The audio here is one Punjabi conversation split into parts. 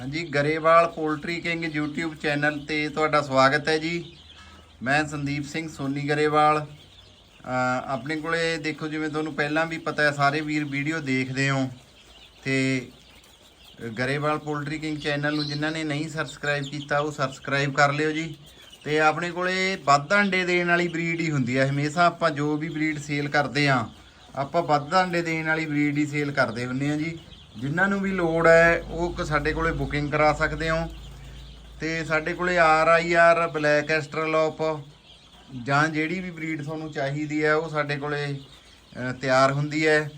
ਹਾਂਜੀ, Grewal poultry king YouTube channel ਤੇ ਤੁਹਾਡਾ ਸਵਾਗਤ ਹੈ ਜੀ। ਮੈਂ ਸੰਦੀਪ ਸਿੰਘ, ਸੋਨੀ ਗਰੇਵਾਲ। ਆਪਣੇ ਕੋਲੇ ਦੇਖੋ, ਜਿਵੇਂ ਤੁਹਾਨੂੰ ਪਹਿਲਾਂ ਵੀ ਪਤਾ ਹੈ, ਸਾਰੇ ਵੀਰ ਵੀਡੀਓ ਦੇਖਦੇ ਹੋ। ਤੇ ਗਰੇਵਾਲ ਪੋਲਟਰੀ ਕਿੰਗ ਚੈਨਲ ਨੂੰ ਜਿਨ੍ਹਾਂ ਨੇ ਨਹੀਂ ਸਬਸਕ੍ਰਾਈਬ ਕੀਤਾ, ਉਹ ਸਬਸਕ੍ਰਾਈਬ ਕਰ ਲਿਓ ਜੀ। ਤੇ ਆਪਣੇ ਕੋਲੇ ਵੱਧ ਅੰਡੇ ਦੇਣ ਵਾਲੀ ਬਰੀਡ ਹੀ ਹੁੰਦੀ ਹੈ। ਹਮੇਸ਼ਾ ਆਪਾਂ ਜੋ ਵੀ ਬਰੀਡ ਸੇਲ ਕਰਦੇ ਆ ਆਪਾਂ ਵੱਧ ਅੰਡੇ ਦੇਣ ਵਾਲੀ ਬਰੀਡ ਹੀ ਸੇਲ ਕਰਦੇ ਹੁੰਦੇ ਆ ਜੀ। ਜਿਨ੍ਹਾਂ ਨੂੰ ਵੀ ਲੋੜ ਹੈ, ਉਹ ਕ- ਸਾਡੇ ਕੋਲੇ ਬੁਕਿੰਗ ਕਰਾ ਸਕਦੇ ਹੋ। ਤੇ ਸਾਡੇ ਕੋਲੇ R I R black Australorp ਜਾਂ ਜਿਹੜੀ ਵੀ ਬਰੀਡ ਤੁਹਾਨੂੰ ਚਾਹੀਦੀ ਹੈ, ਉਹ ਸਾਡੇ ਕੋਲੇ ਤਿਆਰ ਹੁੰਦੀ ਹੈ।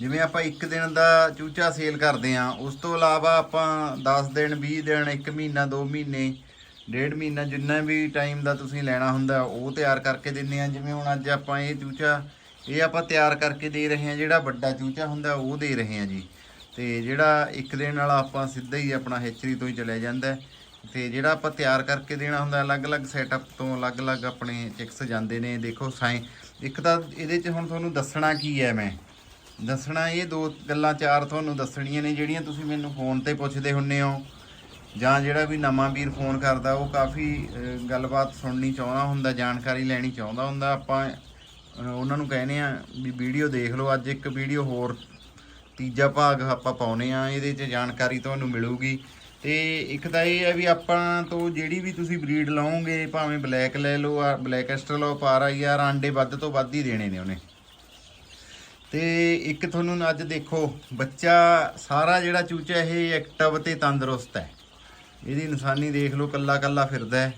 ਜਿਵੇਂ ਆਪਾਂ ਇੱਕ ਦਿਨ ਦਾ ਚੂਚਾ ਸੇਲ ਕਰਦੇ ਆ ਉਸ ਤੋਂ ਇਲਾਵਾ ਆਪਾਂ 10 ਦਿਨ 20 ਦਿਨ 1 ਮਹੀਨਾ 2 ਮਹੀਨੇ, ਡੇਢ ਮਹੀਨਾ ਜਿੰਨਾ ਵੀ ਟਾਈਮ ਦਾ ਤੁਸੀਂ ਲੈਣਾ ਹੁੰਦਾ, ਉਹ ਤਿਆਰ ਕਰਕੇ ਦਿੰਦੇ ਆ ਜਿਵੇਂ ਹੁਣ ਅੱਜ ਆਪਾਂ ਇਹ ਚੂਚਾ ਇਹ ਆਪਾਂ ਤਿਆਰ ਕਰਕੇ ਦੇ ਰਹੇ ਹਾਂ, ਜਿਹੜਾ ਵੱਡਾ ਚੂਚਾ ਹੁੰਦਾ ਉਹ ਦੇ ਰਹੇ ਹਾਂ ਜੀ। ਤੇ ਜਿਹੜਾ ਇੱਕ ਦਿਨ ਵਾਲਾ ਆਪਾਂ ਸਿੱਧਾ ਹੀ ਆਪਣਾ ਹੈਚਰੀ ਤੋਂ ਹੀ ਚਲਿਆ ਜਾਂਦਾ ਹੈ। ਤੇ ਜਿਹੜਾ ਆਪਾਂ ਤਿਆਰ ਕਰਕੇ ਦੇਣਾ ਹੁੰਦਾ, ਅਲੱਗ-ਅਲੱਗ ਸੈਟਅਪ ਤੋਂ ਅਲੱਗ-ਅਲੱਗ ਆਪਣੇ ਚਿਕਸ ਜਾਂਦੇ ਨੇ। ਦੇਖੋ ਸਾਈ, ਇੱਕ ਤਾਂ ਇਹਦੇ 'ਚ ਹੁਣ ਤੁਹਾਨੂੰ ਦੱਸਣਾ ਕੀ ਹੈ ਮੈਂ। ਦੱਸਣਾ ਇਹ ਦੋ ਗੱਲਾਂ, ਚਾਰ ਤੁਹਾਨੂੰ ਦੱਸਣੀਆਂ ਨੇ, ਜਿਹੜੀਆਂ ਤੁਸੀਂ ਮੈਨੂੰ ਫੋਨ ਤੇ ਪੁੱਛਦੇ ਹੁੰਨੇ ਹੋ। ਜਾਂ ਜਿਹੜਾ ਵੀ ਨਵਾਂ ਵੀਰ ਫੋਨ ਕਰਦਾ, ਉਹ ਕਾਫੀ ਗੱਲਬਾਤ ਸੁਣਨੀ ਚਾਹੁੰਦਾ ਹੁੰਦਾ, ਜਾਣਕਾਰੀ ਲੈਣੀ ਚਾਹੁੰਦਾ ਹੁੰਦਾ। ਆਪਾਂ ਉਹਨਾਂ ਨੂੰ ਕਹਿੰਦੇ ਆ ਵੀ ਵੀਡੀਓ ਦੇਖ ਲਓ, ਅੱਜ ਇੱਕ ਵੀਡੀਓ ਹੋਰ ਤੀਜਾ ਭਾਗ ਆਪਾਂ ਪਾਉਨੇ ਆ, ਇਹਦੇ 'ਚ ਜਾਣਕਾਰੀ ਤੁਹਾਨੂੰ ਮਿਲੂਗੀ। ਤੇ ਇੱਕ ਤਾਂ ਇਹ ਹੈ ਵੀ ਆਪਾਂ ਤੋਂ ਜਿਹੜੀ ਵੀ ਤੁਸੀਂ ਬਰੀਡ ਲਾਓਗੇ ਭਾਵੇਂ ਬਲੈਕ ਲੈ ਲਓ, ਆ ਬਲੈਕ ਐਸਟਰ ਲਓ ਪਾਰ ਆਈ ਯਾਰ ਆਂਡੇ ਵੱਧ ਤੋਂ ਵੱਧ ਹੀ ਦੇਣੇ ਨੇ ਉਹਨੇ। ਤੇ ਇੱਕ ਤੁਹਾਨੂੰ ਅੱਜ ਦੇਖੋ, ਬੱਚਾ ਸਾਰਾ ਜਿਹੜਾ ਚੂਚਾ, ਇਹ ਐਕਟਿਵ ਤੇ ਤੰਦਰੁਸਤ ਹੈ। ਇਹਦੀ ਇਨਸਾਨੀ ਦੇਖ ਲਓ ਕੱਲਾ ਕੱਲਾ ਫਿਰਦਾ ਹੈ।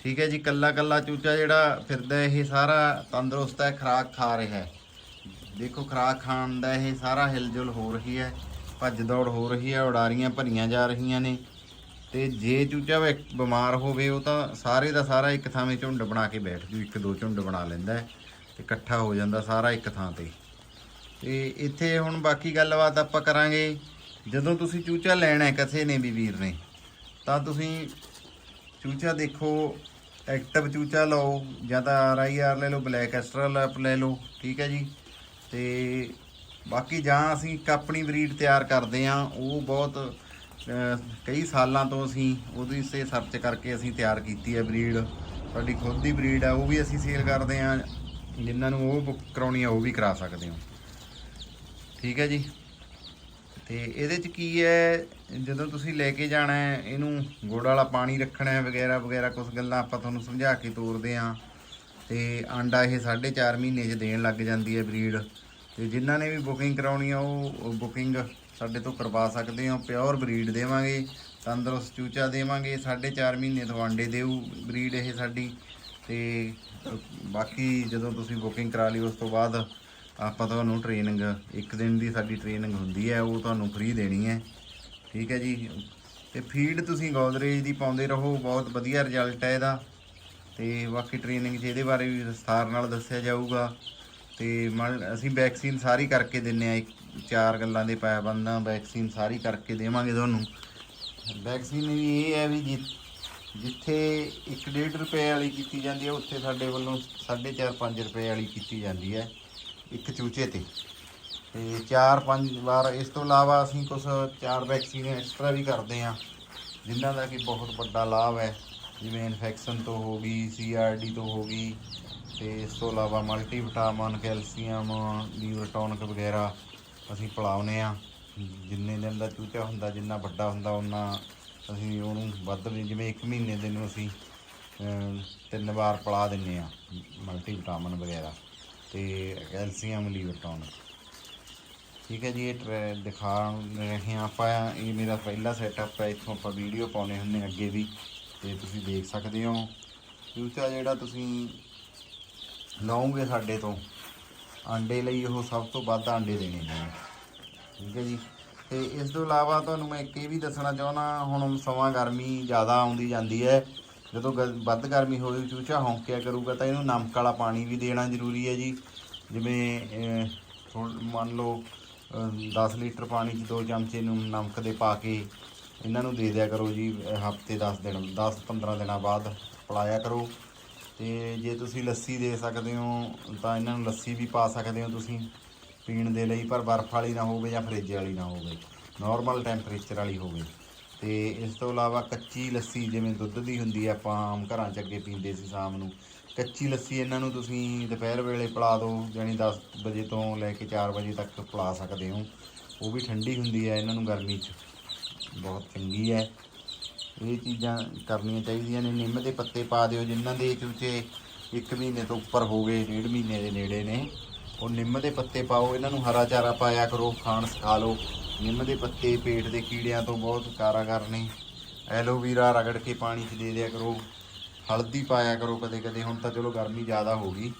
ਠੀਕ ਹੈ ਜੀ, ਕੱਲਾ ਕੱਲਾ ਚੂਚਾ ਜਿਹੜਾ ਫਿਰਦਾ ਇਹ ਸਾਰਾ ਤੰਦਰੁਸਤ ਹੈ, ਖੁਰਾਕ ਖਾ ਰਿਹਾ ਹੈ। ਦੇਖੋ, ਖੁਰਾਕ ਖਾਣ ਦਾ ਇਹ ਸਾਰਾ ਹਿਲਜੁਲ ਹੋ ਰਹੀ ਹੈ, ਭੱਜ ਦੌੜ ਹੋ ਰਹੀ ਹੈ, ਉਡਾਰੀਆਂ ਭਰੀਆਂ ਜਾ ਰਹੀਆਂ ਨੇ ਤੇ ਜੇ ਚੂਚਾ ਬਿਮਾਰ ਹੋਵੇ, ਉਹ ਤਾਂ ਸਾਰੇ ਦਾ ਸਾਰਾ ਇੱਕ ਥਾਂ 'ਤੇ ਝੁੰਡ ਬਣਾ ਕੇ ਬੈਠ ਜੂ, ਇੱਕ ਦੋ ਝੁੰਡ ਬਣਾ ਲੈਂਦਾ ਹੈ ਤੇ ਇਕੱਠਾ ਹੋ ਜਾਂਦਾ ਸਾਰਾ ਇੱਕ ਥਾਂ ਤੇ। ਤੇ ਇੱਥੇ ਹੁਣ ਬਾਕੀ ਗੱਲਬਾਤ ਆਪਾਂ ਕਰਾਂਗੇ, ਜਦੋਂ ਤੁਸੀਂ ਚੂਚਾ ਲੈਣਾ ਹੈ ਕਿਸੇ ਨੇ ਵੀ ਵੀਰ ਨੇ, ਤਾਂ ਤੁਸੀਂ ਚੂਚਾ ਦੇਖੋ ਐਕਟਿਵ ਚੂਚਾ ਲਓ, ਜਾਂ ਤਾਂ ਆਰ ਆਈ ਆਰ ਲੈ ਲਓ, ਬਲੈਕ ਐਸਟਰਲ ਲੈ ਲਓ, ਠੀਕ ਹੈ ਜੀ। ਤੇ ਬਾਕੀ ਜਾਂ ਅਸੀਂ ਇੱਕ ਆਪਣੀ ਬਰੀਡ ਤਿਆਰ ਕਰਦੇ ਆ ਉਹ ਬਹੁਤ ਕਈ ਸਾਲਾਂ ਤੋਂ ਅਸੀਂ ਉਹਦੀ ਸੇ ਸਰਚ ਕਰਕੇ ਅਸੀਂ ਤਿਆਰ ਕੀਤੀ ਹੈ ਬਰੀਡ। ਸਾਡੀ ਖੁਦ ਦੀ ਬਰੀਡ ਆ, ਉਹ ਵੀ ਅਸੀਂ ਸੇਲ ਕਰਦੇ ਆ ਜਿਨ੍ਹਾਂ ਨੂੰ ਉਹ ਬੁੱਕ ਕਰਾਉਣੀ ਆ, ਉਹ ਵੀ ਕਰਾ ਸਕਦੇ ਹੋ। ਠੀਕ ਹੈ ਜੀ। ਤੇ ਇਹਦੇ ਚ ਕੀ ਹੈ? ਜਦੋਂ ਤੁਸੀਂ ਲੈ ਕੇ ਜਾਣਾ ਹੈ, ਇਹਨੂੰ ਗੁੜ ਵਾਲਾ ਪਾਣੀ ਰੱਖਣਾ ਹੈ, ਵਗੈਰਾ ਵਗੈਰਾ ਕੁਝ ਗੱਲਾਂ ਆਪਾਂ ਤੁਹਾਨੂੰ ਸਮਝਾ ਕੇ ਤੋਰਦੇ ਆਂ ਤੇ ਆਂਡਾ ਇਹ 4.5 ਮਹੀਨੇ 'ਚ ਦੇਣ ਲੱਗ ਜਾਂਦੀ ਹੈ ਬਰੀਡ। ਤੇ ਜਿਨ੍ਹਾਂ ਨੇ ਵੀ ਬੁਕਿੰਗ ਕਰਾਉਣੀ ਆ, ਉਹ ਬੁਕਿੰਗ ਸਾਡੇ ਤੋਂ ਕਰਵਾ ਸਕਦੇ ਹੋ। ਪਿਓਰ ਬਰੀਡ ਦੇਵਾਂਗੇ, ਤੰਦਰੁਸਤ ਚੂਚਾ ਦੇਵਾਂਗੇ 4.5 ਮਹੀਨੇ ਤੋਂ ਆਂਡੇ ਦੇਊ ਬਰੀਡ ਇਹ ਸਾਡੀ। ਤੇ ਬਾਕੀ ਜਦੋਂ ਤੁਸੀਂ ਬੁਕਿੰਗ ਕਰਾ ਲਈ, ਉਸ ਤੋਂ ਬਾਅਦ ਆਪਾਂ ਤੁਹਾਨੂੰ ਟ੍ਰੇਨਿੰਗ ਇੱਕ ਦਿਨ ਦੀ ਸਾਡੀ ਟ੍ਰੇਨਿੰਗ ਹੁੰਦੀ ਹੈ, ਉਹ ਤੁਹਾਨੂੰ ਫ੍ਰੀ ਦੇਣੀ ਹੈ। ਠੀਕ ਹੈ ਜੀ? ਤੇ ਫੀਡ ਤੁਸੀਂ ਗੋਦਰੇਜ ਦੀ ਪਾਉਂਦੇ ਰਹੋ, ਬਹੁਤ ਵਧੀਆ ਰਿਜ਼ਲਟ ਹੈ ਇਹਦਾ। ਤੇ ਬਾਕੀ ਟ੍ਰੇਨਿੰਗ 'ਚ ਇਹਦੇ ਬਾਰੇ ਵੀ ਵਿਸਥਾਰ ਨਾਲ ਦੱਸਿਆ ਜਾਊਗਾ। ਤੇ ਮਲ- ਅਸੀਂ ਵੈਕਸੀਨ ਸਾਰੀ ਕਰਕੇ ਦਿੰਨੇ ਆ ਚਾਰ ਗੱਲਾਂ ਦੇ ਪਾਬੰਦਾਂ ਵੈਕਸੀਨ ਸਾਰੀ ਕਰਕੇ ਦੇਵਾਂਗੇ ਤੁਹਾਨੂੰ। ਵੈਕਸੀਨ ਵੀ ਇਹ ਹੈ ਵੀ ਜਿ- ਜਿੱਥੇ 1.5 ਰੁਪਏ ਵਾਲੀ ਕੀਤੀ ਜਾਂਦੀ ਹੈ, ਉੱਥੇ ਸਾਡੇ ਵੱਲੋਂ 4.5 5 ਰੁਪਏ ਵਾਲੀ ਕੀਤੀ ਜਾਂਦੀ ਹੈ। ਇੱਕ ਚੂਚੇ ਤੇ। ਤੇ ਚਾਰ ਪੰਜ ਵਾਰ ਇਸ ਤੋਂ ਇਲਾਵਾ ਅਸੀਂ ਕੁਝ ਚਾਰ ਵੈਕਸੀਨ ਐਕਸਟਰਾ ਵੀ ਕਰਦੇ ਹਾਂ, ਜਿਨ੍ਹਾਂ ਦਾ ਕਿ ਬਹੁਤ ਵੱਡਾ ਲਾਭ ਹੈ। ਜਿਵੇਂ ਇਨਫੈਕਸ਼ਨ ਤੋਂ ਹੋ ਗਈ ਸੀਆਰਡੀ ਤੋਂ ਹੋ ਗਈ, ਤੇ ਇਸ ਤੋਂ ਇਲਾਵਾ ਮਲਟੀਵਿਟਾਮਿਨ ਕੈਲਸ਼ੀਅਮ ਲੀਵਰ ਟੌਨਿਕ ਵਗੈਰਾ ਅਸੀਂ ਪਿਲਾਉਂਦੇ ਆ ਜਿੰਨੇ ਦਿਨ ਦਾ ਚੂਚਾ ਹੁੰਦਾ, ਜਿੰਨਾ ਵੱਡਾ ਹੁੰਦਾ ਉਹਨਾਂ ਅਸੀਂ ਉਹਨੂੰ ਵੱਧ ਜਿਵੇਂ 1 ਮਹੀਨੇ ਦੇ ਨੂੰ ਅਸੀਂ ਤਿੰਨ ਵਾਰ ਪਿਲਾ ਦਿੰਨੇ ਆ ਮਲਟੀਵਿਟਾਮਿਨ ਵਗੈਰਾ। ਤੇ ਕੈਲਸ਼ੀਅਮ ਲੀਵਰ ਠੀਕ ਹੈ ਜੀ, ਇਹ ਟਰੈ- ਦਿਖਾ ਰਹੇ ਹਾਂ ਆਪਾਂ। ਇਹ ਮੇਰਾ ਪਹਿਲਾ ਸੈਟਅਪ ਹੈ, ਇੱਥੋਂ ਆਪਾਂ ਵੀਡੀਓ ਪਾਉਨੇ ਹੁੰਨੇ ਅੱਗੇ ਵੀ, ਤੇ ਤੁਸੀਂ ਦੇਖ ਸਕਦੇ ਹੋ। ਚੂਚਾ ਜਿਹੜਾ ਤੁਸੀਂ ਲਓਗੇ ਸਾਡੇ ਤੋਂ, ਆਂਡੇ ਲਈ ਉਹ ਸਭ ਤੋਂ ਵੱਧ ਆਂਡੇ ਦੇਣੇ ਨੇ। ਠੀਕ ਹੈ ਜੀ, ਤੇ ਇਸ ਤੋਂ ਇਲਾਵਾ ਤੁਹਾਨੂੰ ਮੈਂ ਇੱਕ ਇਹ ਵੀ ਦੱਸਣਾ ਚਾਹੁੰਦਾ, ਹੁਣ ਸਮਾਂ ਗਰਮੀ ਜ਼ਿਆਦਾ ਆਉਂਦੀ ਜਾਂਦੀ ਹੈ ਜਦੋਂ ਗ- ਵੱਧ ਗਰਮੀ ਹੋਵੇ ਚੂਚਾ ਹੌਂਕਿਆ ਕਰੂਗਾ ਤਾਂ ਇਹਨੂੰ ਨਮਕ ਵਾਲਾ ਪਾਣੀ ਵੀ ਦੇਣਾ ਜ਼ਰੂਰੀ ਹੈ ਜੀ। ਜਿਵੇਂ ਅਹ, ਮੰਨ ਲਓ ਅਹ, 10 ਲੀਟਰ ਪਾਣੀ 'ਚ ਦੋ ਚਮਚੇ ਨੂੰ ਨਮਕ ਦੇ ਪਾ ਕੇ ਇਹਨਾਂ ਨੂੰ ਦੇ ਦਿਆ ਕਰੋ ਜੀ ਹਫ਼ਤੇ 10 ਦਿਨ 10 15 ਦਿਨਾਂ ਬਾਅਦ ਪਲਾਇਆ ਕਰੋ। ਤੇ ਜੇ ਤੁਸੀਂ ਲੱਸੀ ਦੇ ਸਕਦੇ ਹੋ ਤਾਂ ਇਹਨਾਂ ਨੂੰ ਲੱਸੀ ਵੀ ਪਾ ਸਕਦੇ ਹੋ ਤੁਸੀਂ। ਪੀਣ ਦੇ ਲਈ ਪਰ ਬਰਫ਼ ਵਾਲੀ ਨਾ ਹੋਵੇ ਜਾਂ ਫਰਿੱਜ ਵਾਲੀ ਨਾ ਹੋਵੇ। ਨਾਰਮਲ ਟੈਂਪਰੇਚਰ ਵਾਲੀ ਹੋਵੇ। ਤੇ ਇਸ ਤੋਂ ਇਲਾਵਾ ਕੱਚੀ ਲੱਸੀ ਜਿਵੇਂ ਦੁੱਧ ਦੀ ਹੁੰਦੀ ਆ ਆਪਾਂ ਆਮ ਘਰਾਂ 'ਚ ਅੱਗੇ ਪੀਂਦੇ ਸੀ ਸ਼ਾਮ ਨੂੰ। ਕੱਚੀ ਲੱਸੀ ਇਹਨਾਂ ਨੂੰ ਤੁਸੀਂ ਦੁਪਹਿਰ ਵੇਲੇ ਪਿਲਾ ਦਿਓ, ਜਾਣੀ 10 ਵਜੇ ਤੋਂ ਲੈ ਕੇ 4 ਵਜੇ ਤੱਕ ਪਿਲਾ ਸਕਦੇ ਹੋ। ਉਹ ਵੀ ਠੰਡੀ ਹੁੰਦੀ ਹੈ ਇਹਨਾਂ ਨੂੰ ਗਰਮੀ 'ਚ। ਬਹੁਤ ਚੰਗੀ ਹੈ। ਇਹ ਚੀਜ਼ਾਂ ਕਰਨੀਆਂ ਚਾਹੀਦੀਆਂ ਨੇ। ਨਿੰਮ ਦੇ ਪੱਤੇ ਪਾ ਦਿਓ। ਜਿਨ੍ਹਾਂ ਦੇ ਚੂਚੇ 1 ਮਹੀਨੇ ਤੋਂ ਉੱਪਰ ਹੋ ਗਏ, ਡੇਢ ਮਹੀਨੇ ਦੇ ਨੇੜੇ ਨੇ। ਉਹ ਨਿੰਮ ਦੇ ਪੱਤੇ ਪਾਓ। ਇਹਨਾਂ ਨੂੰ ਹਰਾ ਚਾਰਾ ਪਾਇਆ ਕਰੋ, ਖਾਣ ਸਿਖਾ ਲਓ। ਨਿੰਮ ਦੇ ਪੱਤੇ, ਪੇਟ ਦੇ ਕੀੜਿਆਂ ਤੋਂ ਬਹੁਤ ਕਾਰਾਗਰ ਨੇ। ਐਲੋਵੀਰਾ ਰਗੜ ਕੇ ਪਾਣੀ 'ਚ ਦੇ ਦਿਆ ਕਰੋ। ਹਲਦੀ ਪਾਇਆ ਕਰੋ ਕਦੇ ਕਦੇ ਹੁਣ ਤਾਂ ਚਲੋ ਗਰਮੀ ਜ਼ਿਆਦਾ ਹੋ ਗਈ।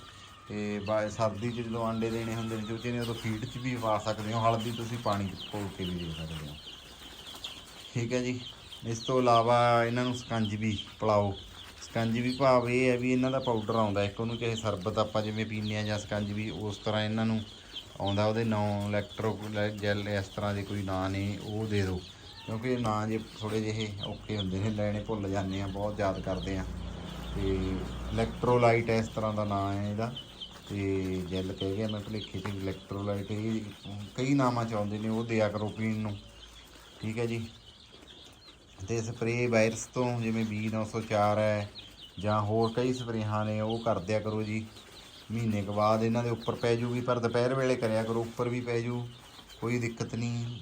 ਤੇ ਬਾ, ਸਰਦੀ 'ਚ ਜਦੋਂ ਆਂਡੇ ਦੇਣੇ ਹੁੰਦੇ ਨੇ, ਚੂਚੇ ਨੇ ਉਦੋਂ ਫੀਡ 'ਚ ਵੀ ਪਾ ਸਕਦੇ ਹੋ। ਹਲਦੀ ਤੁਸੀਂ ਪਾਣੀ 'ਚ ਘੋਲ ਕੇ ਵੀ ਦੇ ਸਕਦੇ ਹੋ। ਠੀਕ ਹੈ ਜੀ। ਇਸ ਤੋਂ ਇਲਾਵਾ ਇਹਨਾਂ ਨੂੰ ਸਕੰਜ ਸਕੰਜਵੀ ਪਿਲਾਓ। ਸਕੰਜਵੀ ਭਾਵ ਇਹ ਹੈ ਵੀ ਇਹਨਾਂ ਦਾ ਪਾਊਡਰ ਆਉਂਦਾ ਇੱਕ ਉਹਨੂੰ ਚਾਹੇ ਸਰਬਤ ਆਪਾਂ ਜਿਵੇਂ ਪੀਂਦੇ ਆ ਜਾਂ ਸਕੰਜ ਵੀ, ਉਸ ਤਰ੍ਹਾਂ ਇਹਨਾਂ ਨੂੰ ਆਉਂਦਾ ਉਹਦੇ ਨਾਂ ਇਲੈਕਟ੍ਰੋ ਜੈਲ ਇਸ ਤਰ੍ਹਾਂ ਦੇ ਕੋਈ ਨਾਂ ਨੇ, ਉਹ ਦੇ ਦਿਓ। ਕਿਉਂਕਿ ਨਾਂ ਜੇ ਥੋੜੇ ਜਿਹੇ ਔਖੇ ਹੁੰਦੇ ਨੇ, ਲੈਣੇ ਭੁੱਲ ਜਾਂਦੇ ਆ, ਬਹੁਤ ਯਾਦ ਕਰਦੇ ਆ। ਤੇ ਇਲੈਕਟ੍ਰੋਲਾਈਟ ਇਸ ਤਰ੍ਹਾਂ ਦਾ ਨਾਂ ਹੈ ਇਹਦਾ। ਤੇ ਜੈਲ ਕਹਿ ਗਿਆ ਮੈਂ ਭੁਲੇਖੇ ਤੇ ਇਲੈਕਟ੍ਰੋਲਾਈਟ ਇਹ ਕਈ ਨਾਮਾਂ ਚ ਆਉਂਦੇ ਨੇ, ਉਹ ਦਿਆ ਕਰੋ ਪੀਣ ਨੂੰ। ਠੀਕ ਹੈ ਜੀ? ਤੇ ਸਪਰੇਅ ਵਾਇਰਸ ਤੋਂ ਜਿਵੇਂ B904 ਹੈ, ਜਾਂ ਹੋਰ ਕਈ ਸਪਰੇਹਾਂ ਨੇ, ਉਹ ਕਰ ਦਿਆ ਕਰੋ ਜੀ। ਮਹੀਨੇ ਕੁ ਬਾਅਦ ਇਹਨਾਂ ਦੇ ਉੱਪਰ ਪੈ ਜੂਗੀ, ਪਰ ਦੁਪਹਿਰ ਵੇਲੇ ਕਰਿਆ ਕਰੋ, ਉੱਪਰ ਵੀ ਪੈ ਜੂ, ਕੋਈ ਦਿੱਕਤ ਨਹੀਂ।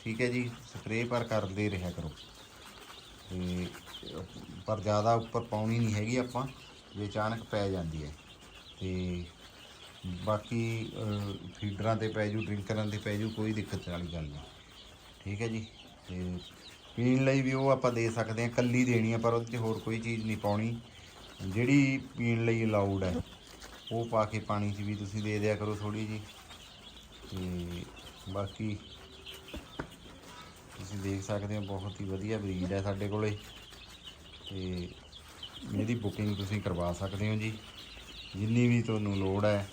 ਠੀਕ ਹੈ ਜੀ ਸਪਰੇਅ ਪਰ ਕਰਦੇ ਰਿਹਾ ਕਰੋ। ਤੇ, ਪਰ ਜ਼ਿਆਦਾ ਉੱਪਰ ਪਾਉਣੀ ਨਹੀਂ ਹੈਗੀ ਆਪਾਂ ਜੇ ਅਚਾਨਕ ਪੈ ਜਾਂਦੀ ਹੈ। ਤੇ ਬਾਕੀ ਫੀਡਰਾਂ ਤੇ ਪੈ ਜੂ ਡਰਿੰਕਰਾਂ ਤੇ ਪੈ ਜੂ, ਕੋਈ ਦਿੱਕਤ ਵਾਲੀ ਗੱਲ ਨਹੀਂ। ਠੀਕ ਹੈ ਜੀ, ਤੇ ਪੀਣ ਲਈ ਵੀ ਉਹ ਆਪਾਂ ਦੇ ਸਕਦੇ ਹਾਂ, ਕੱਲੀ ਦੇਣੀ ਆ ਪਰ ਉਹਦੇ 'ਚ ਹੋਰ ਕੋਈ ਚੀਜ਼ ਨਹੀਂ ਪਾਉਣੀ। ਜਿਹੜੀ ਪੀਣ ਲਈ ਅਲਾਉਡ ਹੈ। ਉਹ ਪਾ ਕੇ ਪਾਣੀ 'ਚ ਵੀ ਤੁਸੀਂ ਦੇ ਦਿਆ ਕਰੋ ਥੋੜੀ ਜੀ ਤੇ ਬਾਕੀ ਤੁਸੀਂ ਦੇਖ ਸਕਦੇ ਹੋ, ਬਹੁਤ ਹੀ ਵਧੀਆ ਬਰੀਡ ਹੈ ਸਾਡੇ ਕੋਲੇ। ਤੇ ਇਹਦੀ ਬੁਕਿੰਗ ਤੁਸੀਂ ਕਰਵਾ ਸਕਦੇ ਹੋ ਜੀ। ਜਿੰਨੀ ਵੀ ਤੁਹਾਨੂੰ ਲੋੜ ਹੈ,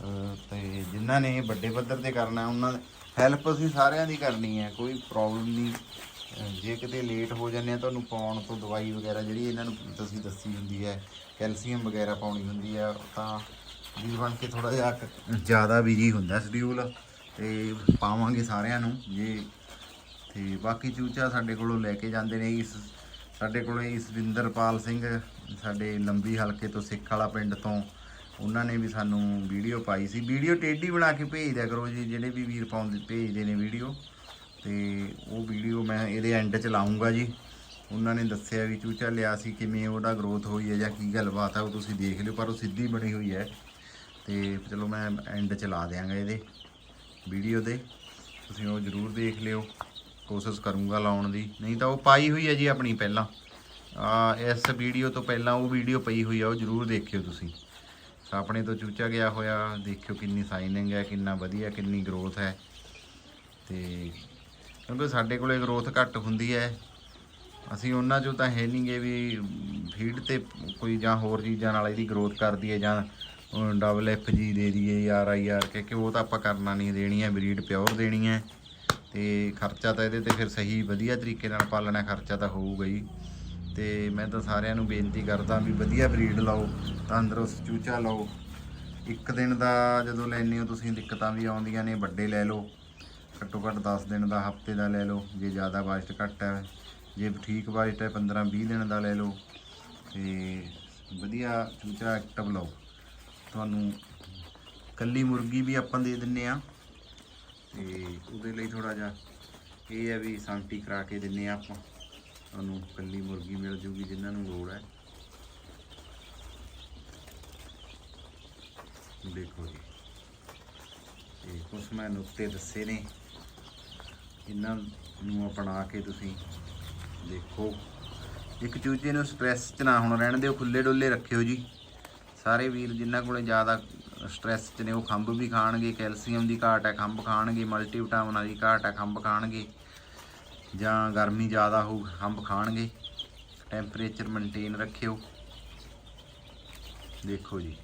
ਅਹ, ਤੇ ਜਿਨ੍ਹਾਂ ਨੇ ਵੱਡੇ ਪੱਧਰ ਤੇ ਕਰਨਾ ਉਹਨਾਂ ਹੈਲਪ ਅਸੀਂ ਸਾਰਿਆਂ ਦੀ ਕਰਨੀ ਹੈ, ਕੋਈ ਪ੍ਰੋਬਲਮ ਨਹੀਂ। ਜੇ ਕਿਤੇ ਲੇਟ ਹੋ ਜਾਂਦੇ ਆ, ਤੁਹਾਨੂੰ ਪਾਉਣ ਤੋਂ ਦਵਾਈ ਵਗੈਰਾ ਜਿਹੜੀ ਇਹਨਾਂ ਨੂੰ ਤੁਸੀਂ ਦੱਸੀ ਹੁੰਦੀ ਹੈ, ਕੈਲਸ਼ੀਅਮ ਵਗੈਰਾ ਪਾਉਣੀ ਹੁੰਦੀ ਹੈ ਤਾਂ ਵੀ ਬਣ ਕੇ ਥੋੜਾ ਜਿਹਾ ਕ- ਜ਼ਿਆਦਾ ਬਿਜ਼ੀ ਹੁੰਦਾ ਸ਼ਡਿਊਲ ਤੇ ਪਾਵਾਂਗੇ ਸਾਰਿਆਂ ਨੂੰ, ਜੇ ਤੇ ਬਾਕੀ ਚੂਚਾ ਸਾਡੇ ਕੋਲੋਂ ਲੈ ਕੇ ਜਾਂਦੇ ਨੇ ਇਸ, ਸਾਡੇ ਕੋਲੇ ਇਸਵਿੰਦਰਪਾਲ ਸਿੰਘ, ਸਾਡੇ ਲੰਬੀ ਹਲਕੇ ਤੋਂ ਸਿੱਖ ਵਾਲਾ ਪਿੰਡ ਤੋਂ, ਉਹਨਾਂ ਨੇ ਵੀ ਸਾਨੂੰ ਵੀਡੀਓ ਪਾਈ ਸੀ। ਵੀਡੀਓ ਟੇਢੀ ਬਣਾ ਕੇ ਭੇਜ ਦਿਆ ਕਰੋ ਜੀ, ਜਿਹੜੇ ਵੀ ਵੀਰ ਪਾਉਂਦੇ, ਭੇਜਦੇ ਨੇ ਵੀਡੀਓ। ਤੇ ਉਹ ਵੀਡੀਓ ਮੈਂ ਇਹਦੇ ਐਂਡ 'ਚ ਲਾਉਂਗਾ ਜੀ। ਉਹਨਾਂ ਨੇ ਦੱਸਿਆ ਵੀ ਚੂਚਾ ਲਿਆ ਸੀ, ਕਿਵੇਂ ਉਹਦਾ ਗਰੋਥ ਹੋਈ ਹੈ ਜਾਂ ਕੀ ਗੱਲਬਾਤ ਹੈ ਉਹ ਤੁਸੀਂ ਦੇਖ ਲਿਓ, ਪਰ ਉਹ ਸਿੱਧੀ ਬਣੀ ਹੋਈ ਹੈ। ਤੇ ਚਲੋ ਮੈਂ ਐਂਡ 'ਚ ਲਾ ਦਿਆਂਗਾ ਇਹਦੇ ਵੀਡੀਓ ਦੇ। ਤੁਸੀਂ ਉਹ ਜ਼ਰੂਰ ਦੇਖ ਲਿਓ, ਕੋਸ਼ਿਸ਼ ਕਰੂੰਗਾ ਲਾਉਣ ਦੀ। ਨਹੀਂ ਤਾਂ ਉਹ ਪਾਈ ਹੋਈ ਹੈ ਜੀ ਆਪਣੀ ਪਹਿਲਾਂ। ਆ ਇਸ ਵੀਡੀਓ ਤੋਂ ਪਹਿਲਾਂ ਉਹ ਵੀਡੀਓ ਪਈ ਹੋਈ ਆ, ਉਹ ਜ਼ਰੂਰ ਦੇਖਿਓ ਤੁਸੀਂ। ਆਪਣੇ ਤੋਂ ਚੂਚਾ ਗਿਆ ਹੋਇਆ, ਦੇਖਿਓ ਕਿੰਨੀ ਸਾਈਨਿੰਗ ਹੈ, ਕਿੰਨਾ ਵਧੀਆ, ਕਿੰਨੀ ਗਰੋਥ ਹੈ। ਤੇ ਕਿਉਂਕਿ ਸਾਡੇ ਕੋਲੇ ਗਰੋਥ ਘੱਟ ਹੁੰਦੀ ਹੈ। ਅਸੀਂ ਉਹਨਾਂ ਚੋਂ ਤਾਂ ਹੈ ਨਹੀਂਗੇ ਵੀ ਫੀਡ ਤੇ ਕੋਈ ਜਾਂ ਹੋਰ ਚੀਜ਼ਾਂ ਨਾਲ ਇਹਦੀ ਗਰੋਥ ਕਰਦੀ ਹੈ ਜਾਂ ਡਬਲ ਐਫ ਜੀ ਦੇ ਦਈਏ ਆਰ ਆਈ ਆਰ ਕੇ, ਕਿ ਉਹ ਤਾਂ ਆਪਾਂ ਕਰਨਾ ਨਹੀਂ, ਦੇਣੀ ਹੈ ਬਰੀਡ ਪਿਓਰ ਦੇਣੀ ਹੈ। ਤੇ ਖਰਚਾ ਤਾਂ ਇਹਦੇ ਤੇ ਫਿਰ ਸਹੀ ਵਧੀਆ ਤਰੀਕੇ ਨਾਲ ਪਾਲਣਾ, ਖਰਚਾ ਤਾਂ ਹੋਊਗਾ ਹੀ। ਤੇ ਮੈਂ ਤਾਂ ਸਾਰਿਆਂ ਨੂੰ ਬੇਨਤੀ ਕਰਦਾ ਵੀ ਵਧੀਆ ਬਰੀਡ ਲਾਓ, ਤੰਦਰੁਸਤ ਚੂਚਾ ਲਾਓ। ਇੱਕ ਦਿਨ ਦਾ ਜਦੋਂ ਲੈਂਦੇ ਹੋ, ਤੁਸੀਂ ਦਿੱਕਤਾਂ ਵੀ ਆਉਂਦੀਆਂ ਨੇ, ਵੱਡੇ ਲੈ ਲਓ। ਘੱਟੋ ਘੱਟ 10 ਦਿਨ ਦਾ ਹਫ਼ਤੇ ਦਾ ਲੈ ਲਓ, ਜੇ ਜ਼ਿਆਦਾ ਬਜਟ ਘੱਟ ਹੈ। ਜੇ ਠੀਕ ਬਜਟ ਹੈ 15 20 ਦਿਨ ਦਾ ਲੈ ਲਓ। ਤੇ ਵਧੀਆ ਚੂਚਾ ਐਕਟਿਵ ਲਓ। ਤੁਹਾਨੂੰ ਕੱਲੀ ਮੁਰਗੀ ਵੀ ਆਪਾਂ ਦੇ ਦਿੰਨੇ ਆ। ਤੇ ਉਹਦੇ ਲਈ ਥੋੜਾ ਜਿਹਾ ਇਹ ਹੈ ਵੀ ਸਾਂਟੀ ਕਰਾ ਕੇ ਦਿੰਨੇ ਆ ਆਪਾਂ। ਤੁਹਾਨੂੰ ਕੱਲੀ ਮੁਰਗੀ ਮਿਲ ਜੂਗੀ, ਜਿਨ੍ਹਾਂ ਨੂੰ ਲੋੜ ਹੈ। ਦੇਖੋ ਜੀ। ਤੇ ਕੁਛ ਮੈਂ ਨੁਕਤੇ ਦੱਸੇ ਨੇ। ਇਹਨਾਂ ਨੂੰ ਅਪਣਾ ਕੇ ਤੁਸੀਂ ਦੇਖੋ। ਇੱਕ ਚੂਚੇ ਨੂੰ ਸਟ੍ਰੈਸ 'ਚ ਨਾ ਹੁਣ ਰਹਿਣ ਦਿਓ ਖੁੱਲੇ ਡੁੱਲੇ ਰੱਖਿਓ ਜੀ। ਸਾਰੇ ਵੀਰ ਜਿਨ੍ਹਾਂ ਕੋਲੇ ਜ਼ਿਆਦਾ ਸਟ੍ਰੈਸ 'ਚ ਨੇ, ਉਹ ਖੰਭ ਵੀ ਖਾਣਗੇ, ਕੈਲਸ਼ੀਅਮ ਦੀ ਘਾਟ ਹੈ, ਖੰਭ ਖਾਣਗੇ ਮਲਟੀਵਿਟਾਮਿਨਾਂ ਦੀ ਘਾਟ ਹੈ, ਖੰਭ ਖਾਣਗੇ। ਜਾਂ ਗਰਮੀ ਜ਼ਿਆਦਾ ਹੋਊ, ਖੰਭ ਖਾਣਗੇ। ਟੈਂਪਰੇਚਰ ਮੇਨਟੇਨ ਰੱਖਿਓ। ਦੇਖੋ ਜੀ।